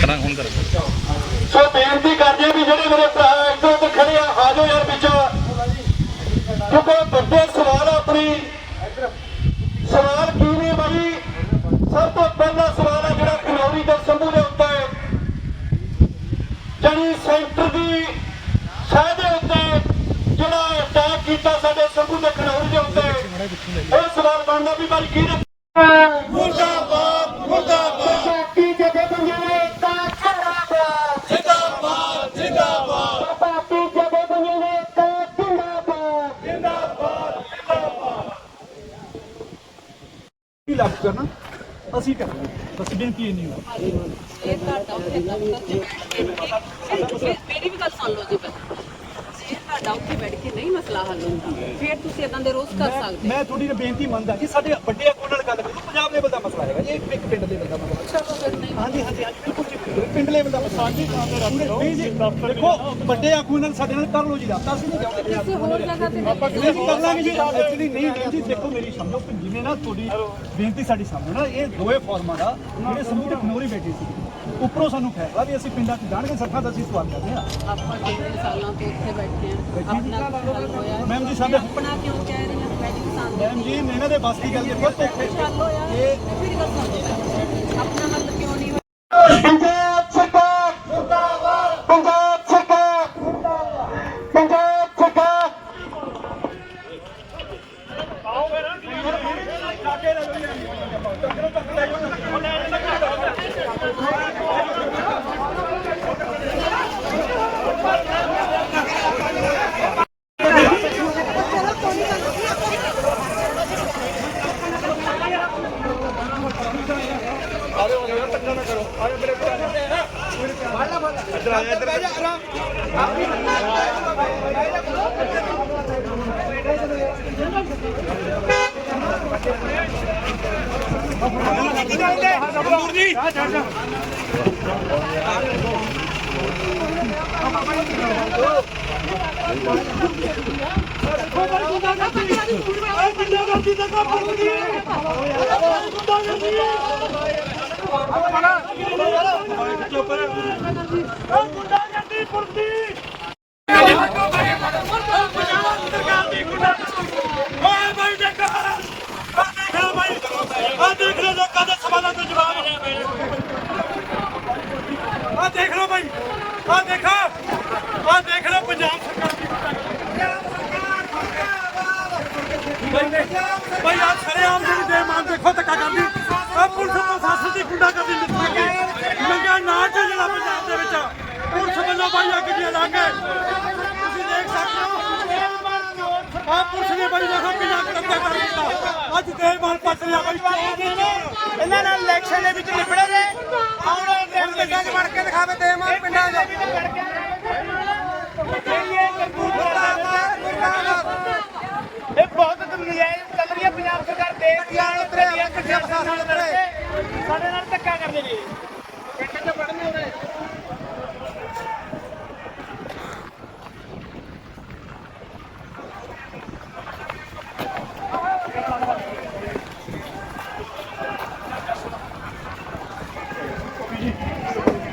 ਕਰਾਂ ਹੁਣ ਕਰ। ਸੋ ਬੇਨਤੀ ਕਰਦੇ ਆ ਵੀ ਜਿਹੜੇ ਮੇਰੇ ਭਰਾ ਇੱਥੋਂ ਤੇ ਖੜੇ ਆ ਆ ਜਾਓ ਯਾਰ ਵਿੱਚੋਂ ਕਿਉਂਕਿ ਵੱਡੇ ਸਵਾਲ ਆ ਆਪਣੀ। ਸਵਾਲ ਕੀ ਨੇ ਬਾਈ? ਸਭ ਤੋਂ ਪਹਿਲਾ ਸਵਾਲ ਆ ਜਿਹੜਾ ਖਨੌਰੀ ਦੇ ਸੰਭੂ ਦੇ ਉੱਤੇ। ਜਾਨੀ ਸੈਂਟਰ ਦੀ ਸ਼ਹਿ ਦੇ ਉੱਤੇ ਜਿਹੜਾ ਅਟੈਕ ਕੀਤਾ ਸਾਡੇ ਸੰਭੂ ਦੇ ਖਨੌਰੀ ਦੇ ਉੱਤੇ। ਇਹ ਸਵਾਲ ਬਣਦਾ ਵੀ ਬਾਈ ਕੀ ਨੇ ਮੁਰਦਾਬਾਦ ਮੁਰਦਾਬਾਦ। ਕੀ ਜਥੇਬੰਦੀਆਂ ਨੇ ਲੱਗ ਕਰਨਾ ਅਸੀਂ ਕਰਾਂਗੇ। ਬਸ ਬੇਨਤੀ ਇੰਨੀ ਹੋ ਇਹ ਤੁਹਾਡਾ ਉੱਥੇ ਮੇਰੀ ਵੀ ਗੱਲ ਸੁਣ ਲਓ ਜੀ ਪਹਿਲਾਂ ਜੇ ਤੁਹਾਡਾ ਉੱਥੇ ਬੈਠ ਕੇ ਨਹੀਂ ਮਸਲਾ ਹੱਲ ਹੁੰਦਾ ਫਿਰ ਤੁਸੀਂ ਇਦਾਂ ਦੇ ਰੋਸ ਕਰ ਸਕਦੇ ਮੈਂ ਤੁਹਾਡੀ ਬੇਨਤੀ ਮੰਨਦਾ ਕਿ ਸਾਡੇ ਵੱਡੇ ਆਗੂ ਨਾਲ ਗੱਲ ਕਰੋ ਪੰਜਾਬ ਲੈਵਲ ਦਾ ਮਸਲਾ ਹੈਗਾ ਜੀ ਇਹ ਇੱਕ ਪਿੰਡ ਮਸਲਾ। ਹਾਂਜੀ ਹਾਂਜੀ ਹਾਂਜੀ ਬਿਲਕੁਲ। ਪਿੰਡ ਲੈਵਲ ਦਾ ਨਹੀਂ ਜੀ। ਦੇਖੋ ਵੱਡੇ ਆਗੂ ਨਾਲ ਸਾਡੇ ਨਾਲ ਕਰ ਲਓ ਜੀ ਰਾਬਤਾ ਅਸੀਂ ਨਹੀਂ ਕਿਸੇ ਹੋਰ ਜਗ੍ਹਾ ਤੇ ਆਪਾਂ ਕਿਵੇਂ ਕਰ ਲਾਂਗੇ ਜੀ। ਐਕਚੁਅਲੀ ਨਹੀਂ ਨਹੀਂ ਜੀ ਦੇਖੋ ਮੇਰੀ ਸਮਝੋ ਕਿ ਜਿਵੇਂ ਨਾ ਤੁਹਾਡੀ ਬੇਨਤੀ ਸਾਡੀ ਸਮਝੋ ਨਾ ਇਹ ਦੋਏ ਫਾਰਮਾਂ ਦਾ ਜਿਹੜੇ ਸਮੂਹ ਤੇ ਖਨੋਰੀ ਬੈਠੇ ਸੀ। ਉੱਪਰੋਂ ਸਾਨੂੰ ਫੈਸਲਾ ਵੀ ਅਸੀਂ ਪਿੰਡਾਂ 'ਚ ਜਾਣ ਕੇ ਸੱਠਾਂ ਦਾ ਅਸੀਂ ਸਵਾਲ ਕਰਦੇ ਹਾਂ। ਆਪਾਂ ਕਿੰਨੇ ਸਾਲਾਂ ਤੋਂ ਇੱਥੇ ਬੈਠੇ ਆ ਆਪਣਾ ਹੱਲ ਹੋਇਆ ਮੈਮ ਜੀ ਸਾਡੇ ਆਪਣਾ ਕਿਉਂ ਕਹਿ ਰਹੇ ਕਿਸਾਨ ਮੈਮ ਜੀ ਇਹਨਾਂ ਦੇ ਬਸ ਦੀ ਗੱਲ ਦੇਖੋ ਧੋਖੇ ਚੱਲ ਹੋਇਆ। ਮੇਰੀ ਗੱਲ ਸੁਣ ਲਓ ਆਪਣਾ ਹੱਲ ਕਿਉਂ ਨਹੀਂ ਹੋਇਆ ਪੰਜਾਬ ਸਰਕਾਰ ਮੁਰਦਾਬਾਦ ਪੰਜਾਬ ਸਰਕਾਰ ਮੁਰਦਾਬਾਦ ਪੰਜਾਬ ਸਰਕਾਰ ਓਏ ਭਾਈ ਦੇਖੋ ਆ ਦੇਖ ਲਓ ਭਾਈ ਆ ਦੇਖ ਲਓ ਲੋਕਾਂ ਦੇ ਜਵਾਬ ਆ ਦੇਖ ਲਓ ਭਾਈ ਆ ਦੇਖੋ ਆ ਦੇਖ ਲਓ ਪੰਜਾਬ ਸਰਕਾਰ ਭਾਈ ਆ ਸਰੇਆਮ ਜਿਹੜੀ ਬੇਮਾਨ ਦੇਖੋ ਧੱਕਾ ਕਰਦੀ ਪੁਲਿਸ ਵੱਲੋਂ ਭਾਈ ਅੱਗ ਦੀਆਂ ਲਾਂਗੇ ਤੁਸੀਂ ਦੇਖ ਸਕਦੇ ਹੋ ਆ ਪੁਲਿਸ ਨੇ ਬਾਈ ਦੇਖੋ ਕਿੰਨਾ ਕਤੱਤਾ ਕਰ ਦਿੱਤਾ। ਅੱਜ ਦੇਵਮਾਨ ਪੱਟ ਲਿਆ ਬਾਈ। ਇਹਨਾਂ ਨਾਲ ਇਲੈਕਸ਼ਨ ਦੇ ਵਿੱਚ ਨਿਬੜੇ ਨੇ। ਆਉਣ ਦੇ ਵਿੱਚ। ਵੜ ਕੇ ਦਿਖਾਵੇ ਦੇਵਾਂ ਪਿੰਡਾਂ ਦੇ। ਇਹ ਬਹੁਤ ਨਜਾਇਜ਼ ਚੱਲ ਰਹੀ ਹੈ। ਪੰਜਾਬ ਸਰਕਾਰ ਉਤਰੇ। ਸਾਡੇ ਨਾਲ ਧੱਕਾ ਕਰਦੇ ਨੇ।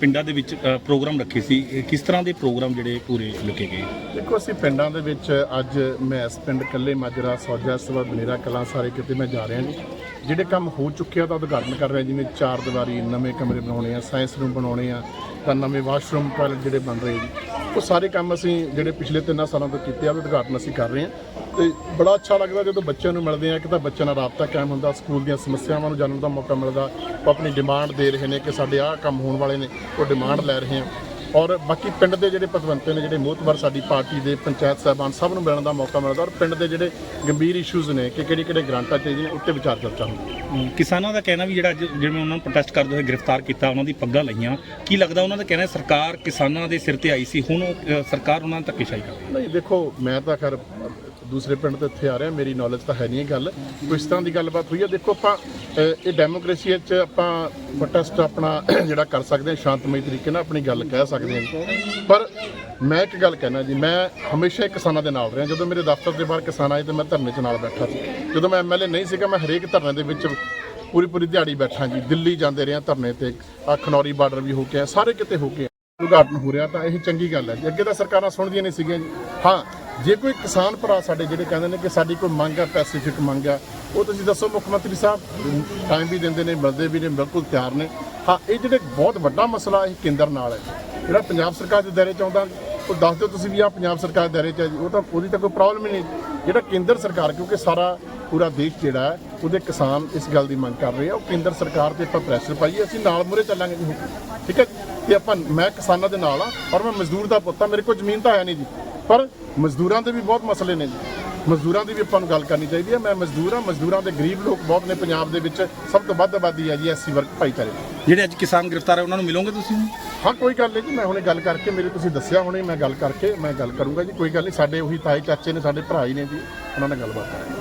ਪਿੰਡਾਂ ਦੇ ਵਿੱਚ ਅ, ਪ੍ਰੋਗਰਾਮ ਰੱਖੇ ਸੀ। ਇਹ ਕਿਸ ਤਰ੍ਹਾਂ ਦੇ ਪ੍ਰੋਗਰਾਮ ਜਿਹੜੇ ਪੂਰੇ ਲੁਕੇ ਗਏ? ਦੇਖੋ ਅਸੀਂ ਪਿੰਡਾਂ ਦੇ ਵਿੱਚ ਅੱਜ ਮੈਂ ਇਸ ਪਿੰਡ ਕੱਲੇ ਮਾਜਰਾ ਸੌਜਾ ਸਵਾ ਬਨੇਰਾ ਕਲਾਂ ਸਾਰੇ ਕਿਤੇ ਮੈਂ ਜਾ ਰਿਹਾ ਜੀ। ਜਿਹੜੇ ਕੰਮ ਹੋ ਚੁੱਕੇ ਆ ਤਾਂ ਉਦਘਾਟਨ ਕਰ ਰਿਹਾ ਜਿਵੇਂ ਚਾਰ ਦੀਵਾਰੀ, ਨਵੇਂ ਕਮਰੇ ਬਣਾਉਣੇ ਆ, ਸਾਇੰਸ ਰੂਮ ਬਣਾਉਣੇ ਆ, ਤਾਂ ਨਵੇਂ ਵਾਸ਼ਰੂਮ ਟਾਇਲਟ ਜਿਹੜੇ ਬਣ ਰਹੇ ਜੀ। ਉਹ ਸਾਰੇ ਕੰਮ ਅਸੀਂ ਜਿਹੜੇ ਪਿਛਲੇ ਤਿੰਨਾਂ ਸਾਲਾਂ ਤੋਂ ਕੀਤੇ ਆ ਉਹ ਉਦਘਾਟਨ ਅਸੀਂ ਕਰ ਰਹੇ ਹਾਂ ਤੇ ਬੜਾ ਅੱਛਾ ਲੱਗਦਾ ਜਦੋਂ ਬੱਚਿਆਂ ਨੂੰ ਮਿਲਦੇ ਆ ਕਿ ਤਾਂ ਬੱਚਿਆਂ ਨਾਲ ਰਾਬਤਾ ਕਾਇਮ ਹੁੰਦਾ, ਸਕੂਲ ਦੀਆਂ ਸਮੱਸਿਆਵਾਂ ਨੂੰ ਜਾਣਨ ਦਾ ਮੌਕਾ ਮਿਲਦਾ। ਉਹ ਆਪਣੀ ਡਿਮਾਂਡ ਦੇ ਰਹੇ ਨੇ ਕਿ ਸਾਡੇ ਆਹ ਕੰਮ ਹੋਣ ਵਾਲੇ ਨੇ, ਉਹ ਡਿਮਾਂਡ ਲੈ ਰਹੇ ਆ। ਔਰ ਬਾਕੀ ਪਿੰਡ ਦੇ ਜਿਹੜੇ ਪਤਵੰਤੇ ਨੇ ਜਿਹੜੇ ਮੋਹਤਵਰ ਸਾਡੀ ਪਾਰਟੀ ਦੇ ਪੰਚਾਇਤ ਸਾਹਿਬਾਨ ਸਭ ਨੂੰ ਮਿਲਣ ਦਾ ਮੌਕਾ ਮਿਲਦਾ ਔਰ ਪਿੰਡ ਦੇ ਜਿਹੜੇ ਗੰਭੀਰ ਇਸ਼ੂਜ਼ ਨੇ ਕਿ ਕਿਹੜੇ ਕਿਹੜੇ ਗ੍ਰਾਂਟਾਂ ਚਾਹੀਦੀਆਂ ਨੇ ਉੱਤੇ ਵਿਚਾਰ ਚਰਚਾ ਹੁੰਦੀ ਕਿਸਾਨਾਂ ਦਾ ਕਹਿਣਾ ਵੀ ਜਿਹੜਾ ਅੱਜ ਜਿਵੇਂ ਉਹਨਾਂ ਨੂੰ ਪ੍ਰੋਟੈਸਟ ਕਰਦੇ ਹੋਏ ਗ੍ਰਿਫਤਾਰ ਕੀਤਾ ਉਹਨਾਂ ਦੀ ਪੱਗਾਂ ਲਈਆਂ। ਕੀ ਲੱਗਦਾ ਉਹਨਾਂ ਦਾ ਕਹਿਣਾ ਸਰਕਾਰ ਕਿਸਾਨਾਂ ਦੇ ਸਿਰ ਤੇ ਆਈ ਸੀ ਹੁਣ ਸਰਕਾਰ ਉਹਨਾਂ ਨਾਲ ਧੱਕੇਸ਼ਾਹੀ ਕਰ ਰਹੀ ਨਹੀਂ ਦੇਖੋ ਮੈਂ ਤਾਂ ਖੈਰ ਦੂਸਰੇ ਪਿੰਡ ਤੋਂ ਇੱਥੇ ਆ ਰਿਹਾ ਮੇਰੀ ਨੌਲੇਜ ਤਾਂ ਹੈ ਨਹੀਂ ਇਹ ਗੱਲ। ਕੋਈ ਇਸ ਤਰ੍ਹਾਂ ਦੀ ਗੱਲਬਾਤ ਹੋਈ ਹੈ? ਦੇਖੋ ਆਪਾਂ ਅ, ਇਹ ਡੈਮੋਕ੍ਰੇਸੀ ਵਿੱਚ ਆਪਾਂ ਪ੍ਰੋਟੈਸਟ ਆਪਣਾ ਜਿਹੜਾ ਕਰ ਸਕਦੇ ਹਾਂ ਸ਼ਾਂਤਮਈ ਤਰੀਕੇ ਨਾਲ ਆਪਣੀ ਗੱਲ ਕਹਿ ਸਕਦੇ ਹਾਂ ਪਰ ਮੈਂ ਇੱਕ ਗੱਲ ਕਹਿਣਾ ਜੀ ਮੈਂ ਹਮੇਸ਼ਾ ਹੀ ਕਿਸਾਨਾਂ ਦੇ ਨਾਲ ਰਿਹਾ। ਜਦੋਂ ਮੇਰੇ ਦਫ਼ਤਰ ਦੇ ਬਾਹਰ ਕਿਸਾਨ ਆਏ ਤੇ ਮੈਂ ਧਰਨੇ 'ਚ ਨਾਲ ਬੈਠਾ ਸੀ। ਜਦੋਂ ਮੈਂ ਐਮਐਲਏ ਨਹੀਂ ਸੀਗਾ ਮੈਂ ਹਰੇਕ ਧਰਨੇ ਦੇ ਵਿੱਚ ਪੂਰੀ ਪੂਰੀ ਦਿਹਾੜੀ ਬੈਠਾ ਜੀ। ਦਿੱਲੀ ਜਾਂਦੇ ਰਿਹਾ ਧਰਨੇ ਤੇ ਆਹ ਖਨੌਰੀ ਬਾਰਡਰ ਵੀ ਹੋ ਕੇ ਆਏ, ਸਾਰੇ ਕਿਤੇ ਹੋ ਕੇ ਆਏ। ਉਦਘਾਟਨ ਹੋ ਰਿਹਾ ਤਾਂ ਇਹ ਚੰਗੀ ਗੱਲ ਹੈ ਜੀ। ਅੱਗੇ ਤਾਂ ਸਰਕਾਰਾਂ ਸੁਣਦੀਆਂ ਨਹੀਂ ਸੀਗੀਆਂ ਜੀ। ਹਾਂ ਜੇ ਕੋਈ ਕਿਸਾਨ ਭਰਾ ਸਾਡੇ ਜਿਹੜੇ ਕਹਿੰਦੇ ਨੇ ਕਿ ਸਾਡੀ ਕੋਈ ਮੰਗ ਆ ਪੈਸੀਫਿਕ ਮੰਗ ਆ, ਉਹ ਤੁਸੀਂ ਦੱਸੋ ਮੁੱਖ ਮੰਤਰੀ ਸਾਹਿਬ। ਟਾਈਮ ਵੀ ਦਿੰਦੇ ਨੇ, ਮਿਲਦੇ ਵੀ ਨੇ, ਬਿਲਕੁਲ ਤਿਆਰ ਨੇ। ਹਾਂ, ਇਹ ਜਿਹੜੇ ਬਹੁਤ ਵੱਡਾ ਮਸਲਾ ਇਹ ਕੇਂਦਰ ਨਾਲ ਹੈ। ਜਿਹੜਾ ਪੰਜਾਬ ਸਰਕਾਰ ਦੇ ਦਾਇਰੇ ਚ ਆਉਂਦਾ, ਉਹ ਦੱਸ ਦਿਓ ਤੁਸੀਂ ਵੀ ਆ ਪੰਜਾਬ ਸਰਕਾਰ ਦੇ ਦਾਇਰੇ ਚ ਹੈ ਜੀ, ਉਹ ਤਾਂ ਉਹਦੀ ਤਾਂ ਕੋਈ ਪ੍ਰੋਬਲਮ ਹੀ ਨਹੀਂ। ਜਿਹੜਾ ਕੇਂਦਰ ਸਰਕਾਰ, ਕਿਉਂਕਿ ਸਾਰਾ ਪੂਰਾ ਦੇਸ਼ ਜਿਹੜਾ ਹੈ, ਉਹਦੇ ਕਿਸਾਨ ਇਸ ਗੱਲ ਦੀ ਮੰਗ ਕਰ ਰਹੇ ਆ, ਉਹ ਕੇਂਦਰ ਸਰਕਾਰ ਤੇ ਆਪਾਂ ਪ੍ਰੈਸ਼ਰ ਪਾਈਏ, ਅਸੀਂ ਨਾਲ ਮੁਰੇ ਚੱਲਾਂਗੇ ਜੀ। ਠੀਕ ਹੈ ਜੀ? ਤੇ ਆਪਾਂ, ਮੈਂ ਕਿਸਾਨਾਂ ਦੇ ਨਾਲ ਆ ਔਰ ਮੈਂ ਮਜ਼ਦੂਰ ਦਾ ਪੁੱਤ ਆ ਮੇਰੇ ਕੋਲ ਜ਼ਮੀਨ ਤਾਂ ਹੈ ਨਹੀਂ ਜੀ। ਪਰ ਮਜ਼ਦੂਰਾਂ ਦੇ ਵੀ ਬਹੁਤ ਮਸਲੇ ਨੇ ਜੀ। ਮਜ਼ਦੂਰਾਂ ਦੀ ਵੀ ਆਪਾਂ ਨੂੰ ਗੱਲ ਕਰਨੀ ਚਾਹੀਦੀ ਹੈ। ਮੈਂ ਮਜ਼ਦੂਰ ਆ ਮਜ਼ਦੂਰਾਂ ਦੇ ਗਰੀਬ ਲੋਕ ਬਹੁਤ ਨੇ। ਪੰਜਾਬ ਦੇ ਵਿੱਚ ਸਭ ਤੋਂ ਵੱਧ ਆਬਾਦੀ ਹੈ ਜੀ ਐਸਸੀ ਵਰਗ ਭਾਈਚਾਰੇ ਦੀ। ਜਿਹੜੇ ਅੱਜ ਕਿਸਾਨ ਗ੍ਰਿਫਤਾਰ ਹੈ ਉਹਨਾਂ ਨੂੰ ਮਿਲੋਗੇ ਤੁਸੀਂ? ਹਾਂ ਕੋਈ ਗੱਲ ਨਹੀਂ ਜੀ। ਮੈਂ ਹੁਣੇ ਗੱਲ ਕਰਕੇ ਮੇਰੇ ਤੁਸੀਂ ਦੱਸਿਆ ਹੁਣੇ ਮੈਂ ਗੱਲ ਕਰਕੇ ਮੈਂ ਗੱਲ ਕਰੂੰਗਾ ਜੀ। ਕੋਈ ਗੱਲ ਨਹੀਂ। ਸਾਡੇ ਉਹੀ ਤਾਏ ਚਾਚੇ ਨੇ ਸਾਡੇ ਭਰਾ ਹੀ ਨੇ ਜੀ। ਉਹਨਾਂ ਨਾਲ ਗੱਲਬਾਤ ਕਰਾਂਗੇ।